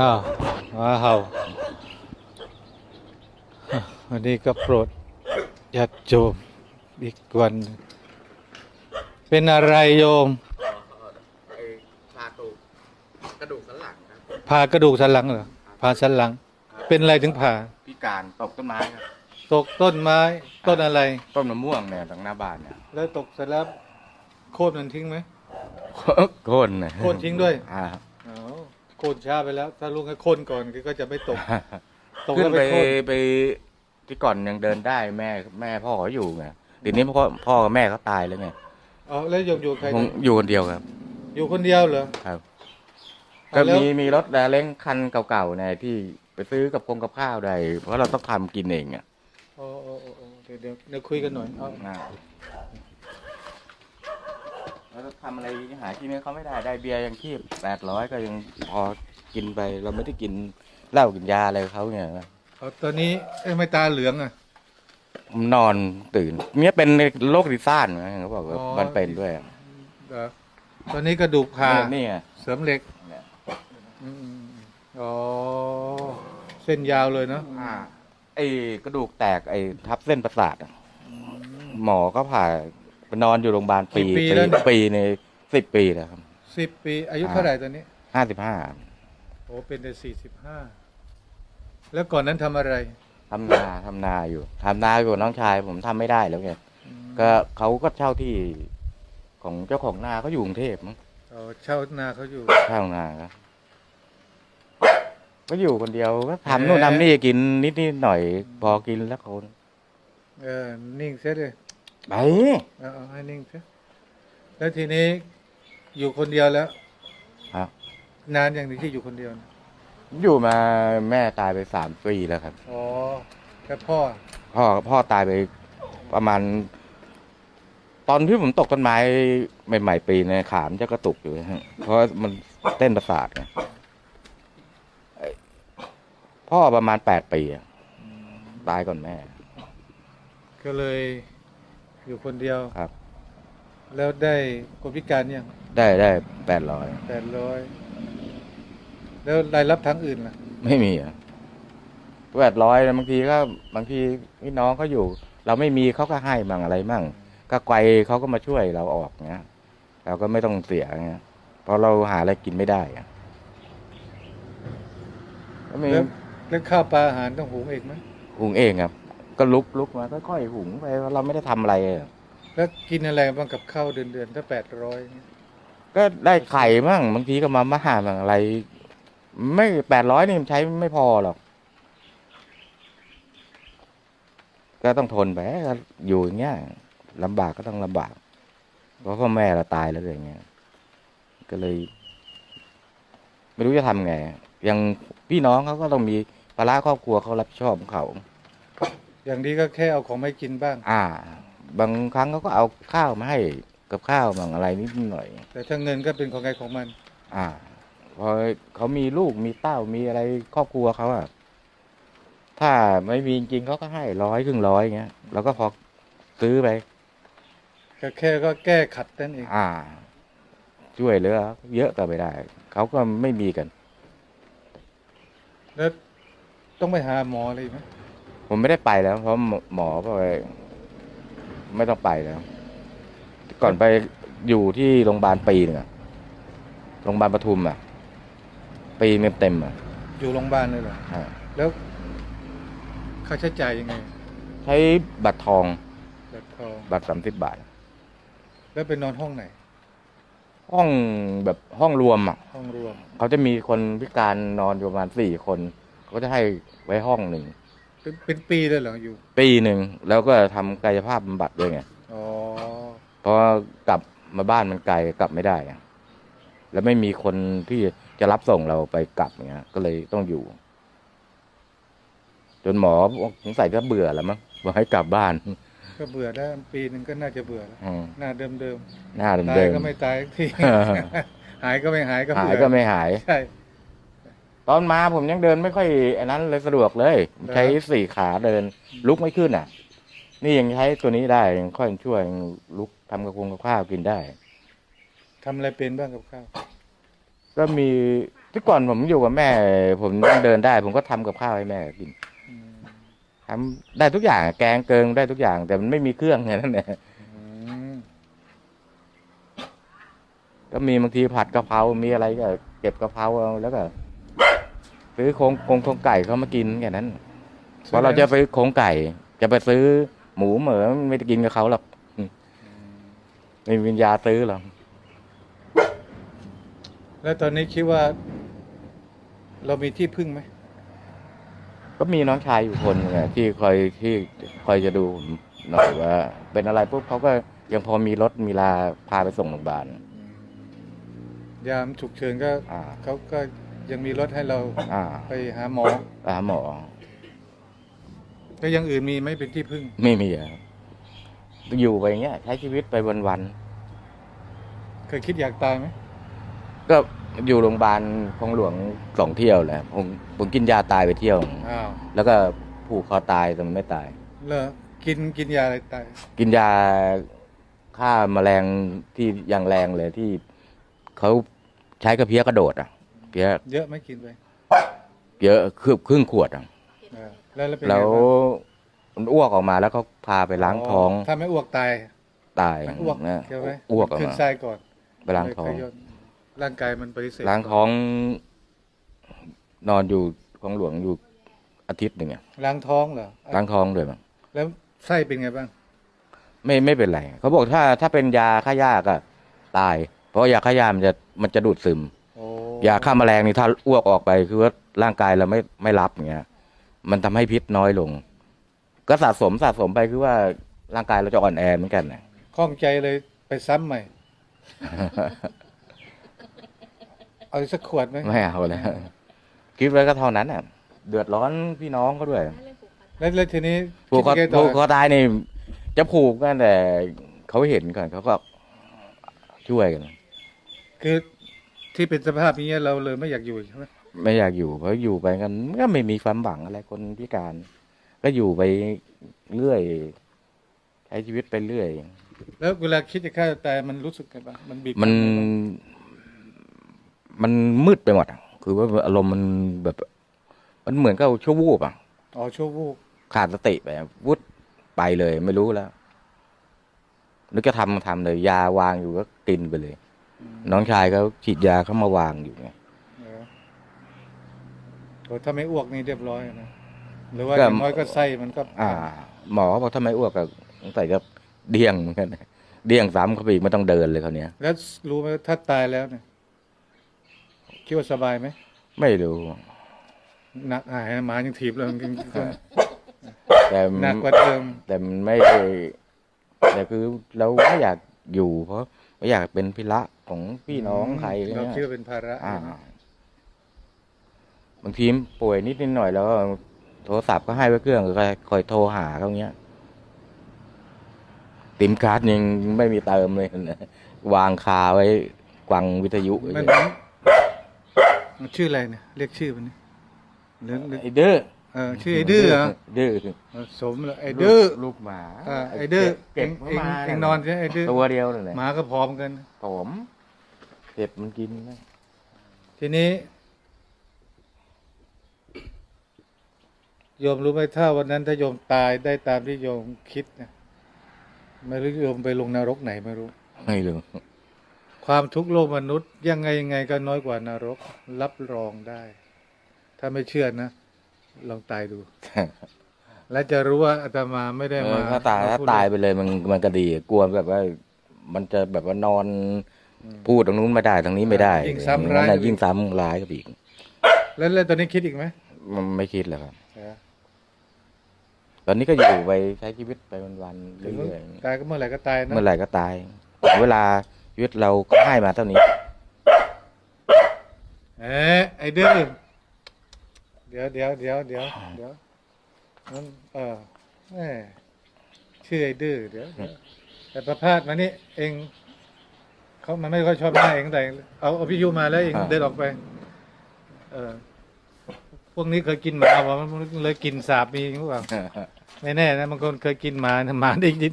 อ้าวมาเห่าวันนี้ก็โปรดญาติโยมอีกวันหนึ่งเป็นอะไรโยมไอ้พาตูกระดูกสันหลังครับผ่ากระดูกสันหลังเหรอผ่าสันหลัง เป็นอะไรถึงผ่าพิการตกต้นไม้ครับตกต้นไม้ ต้นอะไร ต้นมะม่วงเนี่ยตรงหน้าบ้านเนี่ยแล้วตกเสร็จแล้วโค่นมันทิ้งไหมโค่นนะโค่นทิ้งด้วยอ่าอ๋อ โค่นช้าไปแล้ว ถ้าลุงให้โค่นก่อนก็จะไม่ตก ตกขึ้แล้นวไปไปโค่นไปที่ก่อนยังเดินได้แม่แม่พ่อเขาอยู่ไงเดี๋ยวนี้พ่อพ่อกับแม่เขาตายแล้วไงอ๋อแล้วโยมอยู่ใครผมอยู่คนเดียวครับ อยู่คนเดียวเหรอครับเอาก็แล้วมีมีรถแดเล้งคันเก่าๆเนี่ยที่ไปซื้อกับคงกับข้าวได้เพราะเราต้องทำกินเองอะอ๋ออ๋ออ๋ออ๋อเดี๋ยวเดี๋ยวเดี๋ยวคุยกันหน่อยเอานะ แล้วทำอะไรหากินให้เขาไม่ได้ได้เบียร์ยังคีบแปดร้อยก็ยังพอกินไปเราไม่ได้กินเหล้ากินยาอะไรกับเขาเนี่ยนะเอาตอนนี้เอ้ยไม่ตาเหลืองอะ นอนตื่นเนี่ยเป็นโรคดิซ่านนะเขาบอกว่าอ๋อ มันเป็นด้วยอะเหรอตอนนี้กระดูกผ่าเนี่ยนี่ไง เสริมเหล็กเนี่ย อืมอ๋อเส้นยาวเลยเนาะอ่าไอ้กระดูกแตกไอ้ทับเส้นประสาทอะหมอก็ผ่า ไปนอนอยู่โรงพยาบาลปีกี่ปีแล้วเนี่ย ปีในสิบปีแล้วครับสิบปีอายุเท่าไหร่ตอนนี้ ห้าสิบห้าโอ้เป็นแต่สี่สิบห้าแล้วก่อนนั้นทำอะไรทำนาทำนาอยู่ทำนาอยู่กับน้องชายผมทำไม่ได้แล้วไงก็เขาก็เช่าที่ของเจ้าของนาเขาอยู่กรุงเทพมั้งอ๋อเช่านาเขาอยู่ เช่านาครับก็อยู่คนเดียวก็ทำนู่นทำนี่กินนิดนิดๆหน่อย พอกินแล้วคน เออนิ่งเสียเลย ไปเอาเอาให้นิ่งเสียแล้วทีนี้อยู่คนเดียวแล้ว ครับ นานอย่างนี้ที่อยู่คนเดียวนะอยู่มาแม่ตายไปสามปีแล้วครับ อ๋อแล้วพ่อพ่อพ่อตายไปประมาณ ตอนที่ผมตกต้นไม้ใหม่ๆปีเนี่ยขามนจะกระตุกอยู่ฮะเพราะมันเต้นประสาทไงไอ้พ่อประมาณแปดปีอะตายก่อนแม่ ก็เลย อยู่คนเดียวครับ แล้วได้คนพิการยังได้ได้แปดร้อยแปดร้อยแล้วรายรับทางอื่นล่ะ ไม่มีอะแปดร้อยบางทีก็บางทีพี่น้องเขาอยู่ เราไม่มีเขาก็ให้มั่งอะไรมั่ง ก็ไกวเขาก็มาช่วยเราออกเงี้ยเราก็ไม่ต้องเสียเงี้ยเพราะเราหาอะไรกินไม่ได้อะก็มีแล้วแล้วข้าวปลาอาหารต้องหุงเองไหม หุงเองครับ ก็ลุกลุกมาค่อยๆหุงไปเราไม่ได้ทำอะไรอะแล้วกินอะไรบ้างกับข้าวเดือนเดือนๆถ้าแปดร้อยก็ได้ไข่มั่งบางทีก็มาม่ามั่งอะไร ไม่แปดร้อยนี่มันใช้ไม่พอหรอก ก็ต้องทนไปก็อยู่อย่างเงี้ยลำบากก็ต้องลำบากเพราะพ่อแม่เราตายแล้วอย่างเงี้ยก็เลย ไม่รู้จะทำไง อย่างพี่น้องเขาก็ต้องมีภาระครอบครัวเขารับผิดชอบของเขา อย่างนี้ก็แค่เอาของไม่กินบ้าง อ่า บางครั้งเขาก็เอาข้าวมาให้กับข้าวบางอะไรนิดหน่อย แต่ถ้าเงินก็เป็นของใครของมัน อ่าพอเขามีลูกมีเต้ามีอะไรครอบครัวเขาอะถ้าไม่มีจริงๆเขาก็ให้ร้อยครึ่งร้อยเงี้ยเราก็พอซื้อไปก็แค่ก็แก้ขัดนั่นเองอ่า ช่วยเหลือเยอะก็ไม่ได้ เขาก็ไม่มีกัน แล้วต้องไปหาหมออะไรไหม ผมไม่ได้ไปแล้ว เพราะหมอหมอก็ไปไม่ต้องไปแล้ว ก่อนไปอยู่ที่โรงพยาบาลปีหนึงอะโรงพยาบาลปทุมอะปีเต็มเต็มๆอะอยู่โรงพยาบาลเลยเหรออ่าแล้วค่าใช้จ่ายยังไงใช้บัตรทองแบบทองบัตรสามสิบบาท แล้วไปนอนห้องไหน ห้องแบบห้องรวมอะห้องรวมเขาจะมีคนพิการนอนอยู่ประมาณสี่คนเขาก็จะให้ไว้ห้องหนึ่ง เป็นเป็นปีเลยเหรออยู่ ปีหนึ่งแล้วก็ทำกายภาพบำบัดด้วยไงอ๋อ เพราะกลับมาบ้านมันไกลกลับไม่ได้อะแล้วไม่มีคนที่จะรับส่งเราไปกลับอย่างเงี้ย ก็เลยต้องอยู่ จนหมอบอกสงสัยจะเบื่อแล้วมั้งบอกให้กลับบ้านก็เบื่อได้ปีหนึ่งก็น่าจะเบื่อแล้ว อืมหน้าเดิมเดิมหน้าๆตายเดิมก็ไม่ตายสักทีเออหายก็ไม่หายก็ๆหายเบื่อก็ไม่หาย ใช่ ตอนมาผมยังเดินไม่ค่อยอันนั้นเลยสะดวกเลย ใช้สี่ขาเดิน ลุกไม่ขึ้นอะ นี่ยังใช้ตัวนี้ได้ยังค่อยช่วยลุกทำกระคงกับข้าวกินได้ทำอะไรเป็นบ้างกับข้าวก็มีที่ก่อนผมอยู่กับแม่ ผมยังเดินได้ ผมก็ทำกับข้าวให้แม่กินอืมทำได้ทุกอย่างแกงเกิงได้ทุกอย่าง แต่มันไม่มีเครื่องไงนั่นแหละอืมก็มีบางทีผัดกะเพรา มีอะไรก็ เก็บกะเพราเอาแล้วก็ ซื้อโครงโครงโครงไก่เขามากินแค่นั้นเพราะเราจะไปโครงไก่ จะไปซื้อหมูเหมือไม่ได้กินกับเขาหรอกอืมไม่มีวิญญาซื้อหรอกแล้วตอนนี้คิดว่า เรามีที่พึ่งไหมก็มีน้องชายอยู่คนหนึ่งอะที่คอยที่คอยจะดูผมหน่อยว่า เป็นอะไรปุ๊บเขาก็ยังพอมีรถมีลาพาไปส่งโรงพยาบาลยามฉุกเฉินก็อ่า เขาก็ ยังมีรถให้เราอ่าไปหาหมอไปหาหมอแล้วอยังอื่นมีไหมเป็นที่พึ่ง ไม่มีอะอยู่ไปอย่างเงี้ยใช้ชีวิตไปวันเคยคิดอยากตายไหมๆก็อยู่โรงพยาบาลคลองหลวงสองเที่ยวแหละผมผมกินยาตายไปเที่ยว อ้าวแล้วก็ผูกคอตายแต่มันไม่ตาย เลอกินกินยาอะไรตายกินยาฆ่าแมลงที่อย่างแรงเลยที่เขาใช้กระเพี้ยกระโดดอะ เพี้ยเยอะไหมกินไปเยอะคืบครึ่งขวดอะเออแล้วแล้วเป็นไงแล้วบ้างมันอ้วกออกมาแล้วเขาพาไปล้างท้องถ้าไม่อ้วกตายตายอ้วกนะใช่ไหมอ้วกออกขึ้นมาไส้ก่อนไปล้างท้อง ไม่เคยย่นร่างกายมันปฏิเสธล้างท้อง นอนอยู่ของหลวงอยู่อาทิตย์หนึ่งอะล้างท้องเหรอล้างท้องเลยมั้งแล้วไส้เป็นไงบ้าง ไม่ไม่เป็นไรเขาบอกถ้าถ้าเป็นยาฆ่าหญ้าก็ตาย เพราะยาฆ่าหญ้ามันจะมันจะดูดซึมโอ้ ยาฆ่าแมลงนี่ถ้าอ้วกออกไปคือว่าร่างกายเราไม่ไม่รับอย่างเงี้ย มันทำให้พิษน้อยลง ก็สะสมสะสมไปคือว่าร่างกายเราจะอ่อนแอเหมือนกันนะข้องใจเลยไปซ้ำใหม่ เอาอีกสักขวดไหมไม่เอาแล้วคิดไว้ก็เท่านั้นอะ เดือดร้อนพี่น้องเขาด้วยแล้วแล้วทีนี้ผูกคอคิดยังไงต่ผูอกคอตายนี่จะผูกกันแต่เขาเห็นก่อนเขาก็ช่วยกัน คือ ที่เป็นสภาพอย่างเงี้ยเราเลยไม่อยากอยู่ใช่ไหมไม่อยากอยู่เพราะอยู่ไปกันก็ไม่มีความหวังอะไรคนพิการ ก็อยู่ไปเรื่อยใช้ชีวิตไปเรื่อย แล้วเวลาคิดจะฆ่าตัวตายมันรู้สึกไงบ้างมันบีบมันคั้ไงบ้างมันมืดไปหมดอะคือว่าอารมณ์มันแบบ มันเหมือนกับชั่ววูบอะอ๋อชั่ววูบขาดสติไปอะวุดไปเลย ไม่รู้แล้วนึกจะทำทำเลย ยาวางอยู่ก็กินไปเลย น้องชายเขาฉีดยาเขามาวางอยู่ไงเออโอ้ถ้าไม่อ้วกนี่เรียบร้อยนะหรือว่าก็อย่างน้อยก็ไส้มันก็ อ่า หมอบอกทำไมอ้วกก็สงสัยจะเดี้ยงเหมือนกันเดี้ยงซ้ำเขาไปอีกไม่ต้องเดินเลยเขาวเนี้ย แล้วรู้ไหมถ้าตายแล้วเนี่ยคิดว่าสบายไหมไม่รู้หนักหายหมายังถีบเลยจริงแต่ๆหนักกว่าเดิมแต่มันไม่แต่คือเราไม่อยากอยู่เพราะไม่อยากเป็นพิระ ของพี่น้องใครอะไรเราเงี้ยคิดว่าเป็นภาระอ่า บางทีป่วยนิดนิดหน่อยแล้วก็โทรศัพท์ก็ให้ไว้เครื่องก็คอยโทรหาเขาเงี้ยติมการ์ดยังไม่มีเติมเลยนะวางคาไว้กวังวิทยุไว้มันเลยมันชื่ออะไรเนี่ยเรียกชื่อมันนี่หรือหรือไอ้ดื้อเออชื่อไอ้ดื้อเหรอดื้อเออสมเลยไอ้ดื้อลูกหมาเออไอ้ดื้อเก็บเอ็งเข้ามาเอ็งนอนใช่ไหมไอ้ดื้อตัวเดียวเลยหมาก็พร้อมกันผมเก็บมันกินนะทีนี้โยมรู้ไหมถ้าวันนั้นถ้าโยมตายได้ตามที่โยมคิดนะไม่รู้โยมไปลงนรกไหนไม่รู้ไม่รู้ความทุกข์โลกมนุษย์ ยังไงยังไงก็น้อยกว่านรก รับรองได้ ถ้าไม่เชื่อนะ ลองตายดู และจะรู้ว่าอาตมาไม่ได้เอมาอถ้าตายถ้าพูดตายไปเลยมันมันก็ดี กลัวแบบว่า มันจะแบบว่านอน พูดตรงนู้นไม่ได้ตรงนี้ไม่ได้ยิ่งซ้ำร้าย นั่นน่ะยิ่งซ้ำร้ายก็อีก แล้วแล้วตอนนี้คิดอีกไหมมันไม่คิดแล้วครับเออตอนนี้ก็อยู่ไปใช้ชีวิตไปวันๆถึงเรื่อยตายก็เมื่อไหร่ก็ตายๆนะเมื่อไหร่ก็ตายถึงเวลาชีวิตเราก็ให้มาเท่านี้ เอ๊ะไอ้ดื้อเดี๋ยวเดี๋ยวเดี๋ยวเดี๋ยวเดี๋ยวมันเออแหม่ชื่อไอ้ดื้อเดี๋ยวเดี๋ยวแต่ประพาสมานี่เอง เขามันไม่ค่อยชอบหน้าเองแต่เอาเอาพิยุมาแล้วเองอ่าเดินออกไป เออพวกนี้เคยกินหมาบอกมันเลยกินสาบมีหรือเปล่าไม่แน่นะบางคนเคยกินหมานะหมาได้ยิน